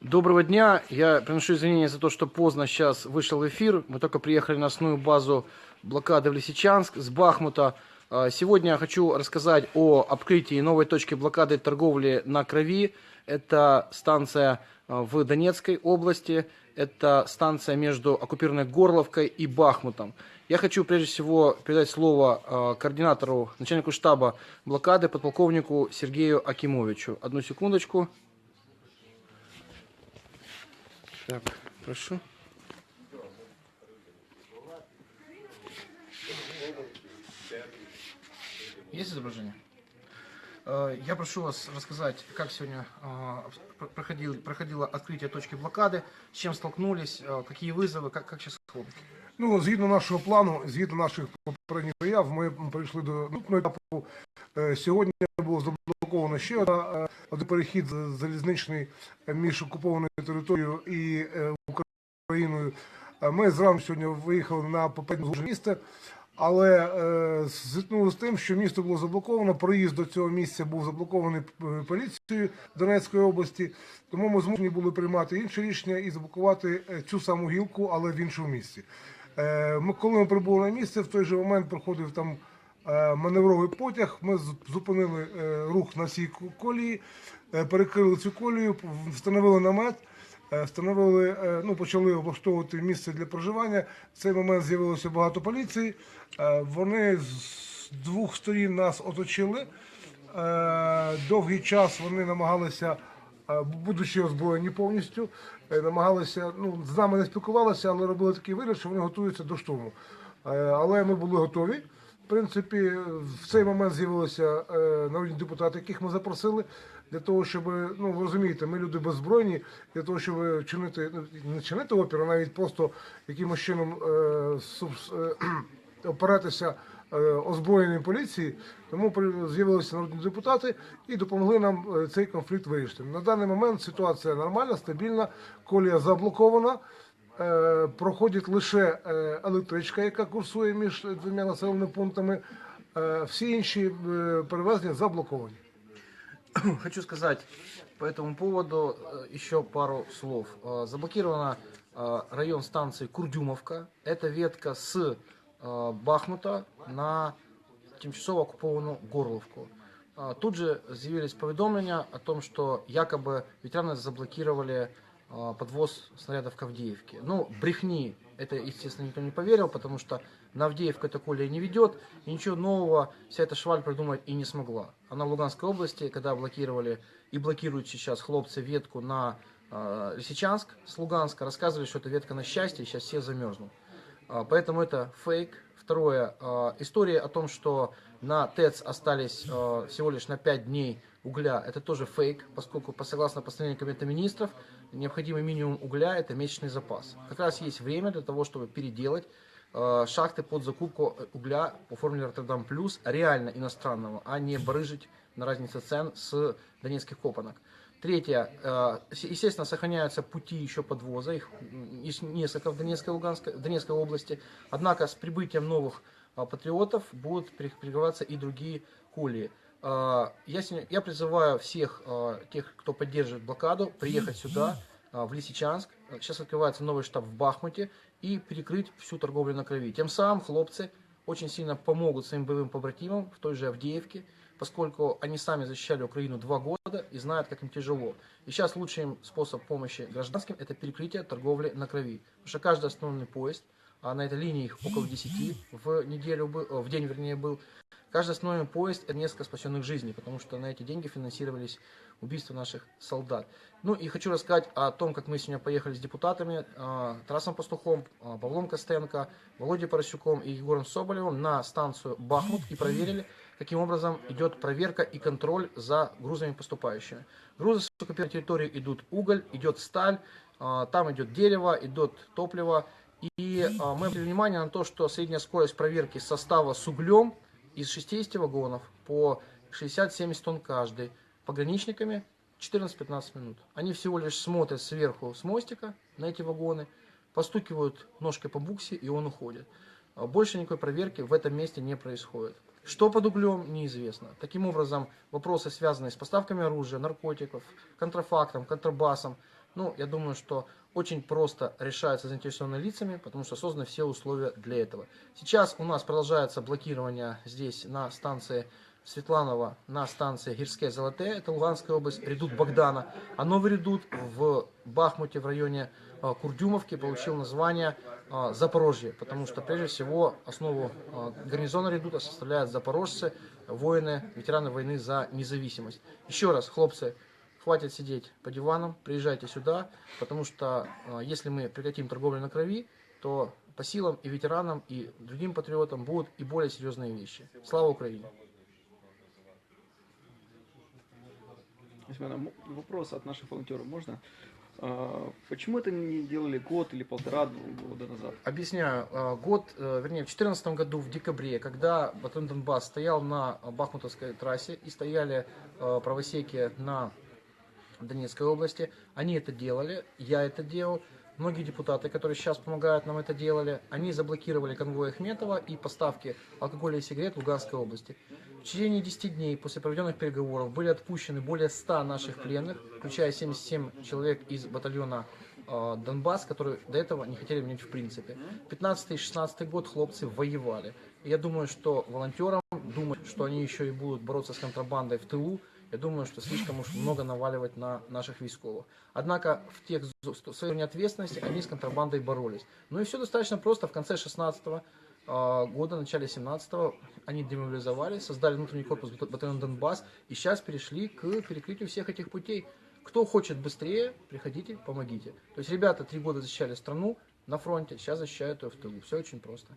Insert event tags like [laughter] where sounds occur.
Доброго дня. Я приношу извинения за то, что поздно сейчас вышел в эфир. Мы только приехали на основную базу блокады в Лисичанск с Бахмута. А, Сегодня я хочу рассказать о открытии новой точки блокады торговли на крови. Это станция а, в Донецкой области. Это станция между оккупированной Горловкой и Бахмутом. Я хочу прежде всего передать слово а, координатору, начальнику штаба блокады, подполковнику Сергею Акимовичу. Одну секундочку. Так, прошу. Есть изображение? Э, Я прошу вас рассказать, как сегодня э, пр- проходило, проходило открытие точки блокады, с чем столкнулись, э, какие вызовы, как, как сейчас хлопоты. Ну, згідно нашого плану, згідно наших попередніх заяв, ми прийшли до наступного етапу. Е, Сьогодні було заблоковано ще одна, е, один перехід залізничний між окупованою територією і е, Україною. Е, Ми зранку сьогодні виїхали на попереднє місце, але зіткнулося з тим, що місто було заблоковано. Проїзд до цього місця був заблокований поліцією Донецької області. Тому ми змушені були приймати інше рішення і заблокувати цю саму гілку, але в іншому місці. Ми, коли ми прибули на місце, в той же момент проходив там маневровий потяг. Ми зупинили е, рух на цій колії, е, перекрили цю колію, встановили намет. е, Встановили, е, ну почали облаштовувати місце для проживання. В цей момент з'явилося багато поліції. Е, Вони з двох сторін нас оточили. Е, Довгий час вони намагалися е, будучи озброєні повністю, е, намагалися, ну, з нами не спілкувалися, але робили такий вигляд, що вони готуються до штурму. Е, Але ми були готові. Принципі, в цей момент з'явилися е, народні депутати, яких ми запросили, для того, щоб, ну ви розумієте, ми люди беззбройні, для того, щоб чинити, ну, не чинити опір, а навіть просто якимось чином е, е, опиратися озброєній поліції, тому з'явилися народні депутати і допомогли нам цей конфлікт вирішити. На даний момент ситуація нормальна, стабільна, колія заблокована. Е, Проходить лише е, електричка, яка курсує між двома населеними пунктами. Е, Всі інші е, перевезення заблоковані. [clears throat] Хочу сказать по этому поводу э, еще пару слов. Э, Заблокирована э, район станции Курдюмовка. Это ветка с э, Бахмута на тимчасово оккупованную Горловку. А, Тут же заявились поведомления о том, что якобы ветераны заблокировали а, подвоз снарядов к Авдеевке. Ну, брехни, это, естественно, никто не поверил, потому что на Авдеевку это колия не ведет, и ничего нового вся эта шваль придумать и не смогла. Она в Луганской области, когда блокировали и блокируют сейчас хлопцы ветку на э, Лисичанск с Луганска, рассказывали, что это ветка на счастье, сейчас все замерзнут. А, Поэтому это фейк. Второе, а, история о том, что на ТЭЦ остались а, всего лишь на 5 дней угля, это тоже фейк, поскольку по согласно постановлению Кабинета министров необходимый минимум угля это месячный запас. Как раз есть время для того, чтобы переделать а, шахты под закупку угля по формуле Роттердам Плюс реально иностранного, а не барыжить на разнице цен с донецких копанок. Третье. э, Естественно, сохраняются пути еще подвоза. Их несколько в Донецкой, Луганской, Донецкой области. Однако с прибытием новых а, патриотов будут пере- перекрываться и другие колии. А, Я, сегодня- я призываю всех а, тех, кто поддерживает блокаду, приехать сюда, а, в Лисичанск. Сейчас открывается новый штаб в Бахмуте и перекрыть всю торговлю на крови. Тем самым хлопцы очень сильно помогут своим боевым побратимам в той же Авдеевке, поскольку они сами защищали Украину два года и знают, как им тяжело. И сейчас лучший способ помощи гражданским – это перекрытие торговли на крови. Потому что каждый основной поезд, а на этой линии их около 10 в неделю был, э, в день вернее был, каждый основной поезд – это несколько спасенных жизней, потому что на эти деньги финансировались убийства наших солдат. Ну и хочу рассказать о том, как мы сегодня поехали с депутатами э, Тарасом Пастухом, э, Павлом Костенко, Володей Поросюком и Егором Соболевым на станцию Бахмут и проверили, каким образом идет проверка и контроль за грузами поступающими. Грузы с оккупированной территории идут уголь, идет сталь, там идет дерево, идет топливо. И э, мы обратили внимание на то, что средняя скорость проверки состава с углем из 60 вагонов по 60-70 тонн каждый пограничниками 14-15 минут. Они всего лишь смотрят сверху с мостика на эти вагоны, постукивают ножкой по буксе, и он уходит. А Больше никакой проверки в этом месте не происходит. Что под углем, неизвестно. Таким образом, вопросы, связанные с поставками оружия, наркотиков, контрафактом, контрабасом, Ну, я думаю, что очень просто решается заинтересованными лицами, потому что созданы все условия для этого. Сейчас у нас продолжается блокирование здесь на станции Светланова, на станции Гирская Золотая, это Луганская область, редут Богдана. А новый редут в Бахмуте в районе а, Курдюмовки получил название а, Запорожье, потому что прежде всего основу а, гарнизона редута составляют запорожцы, воины, ветераны войны за независимость. Еще раз, хлопцы, хватит сидеть по диванам, приезжайте сюда, потому что а, если мы прекратим торговлю на крови, то по силам и ветеранам, и другим патриотам будут и более серьезные вещи. Слава Украине! Вопрос от наших волонтеров можно? А, Почему это не делали год или полтора года назад? Объясняю. Э, Год, э, вернее, в 2014 году, в декабре, когда батальон Донбасс стоял на Бахмутовской трассе и стояли правосеки на Донецкой области, они это делали, я это делал, многие депутаты, которые сейчас помогают нам это делали, они заблокировали конвой Ахметова и поставки алкоголя и сигарет в Луганской области. В течение 10 дней после проведенных переговоров были отпущены более 100 наших пленных, включая 77 человек из батальона э, Донбасс, которые до этого не хотели менять в принципе. 15 и 16 год хлопцы воевали. Я думаю, что волонтерам думать, что они еще и будут бороться с контрабандой в тылу, я думаю, что слишком уж много наваливать на наших військовых. Однако в тех в своей ответственности они с контрабандой боролись. Ну и все достаточно просто. В конце 16 года, начале 17 они демобилизовались, создали внутренний корпус бата- батальона Донбасс и сейчас перешли к перекрытию всех этих путей. Кто хочет быстрее, приходите, помогите. То есть ребята три года защищали страну на фронте, сейчас защищают ее в тылу. Все очень просто.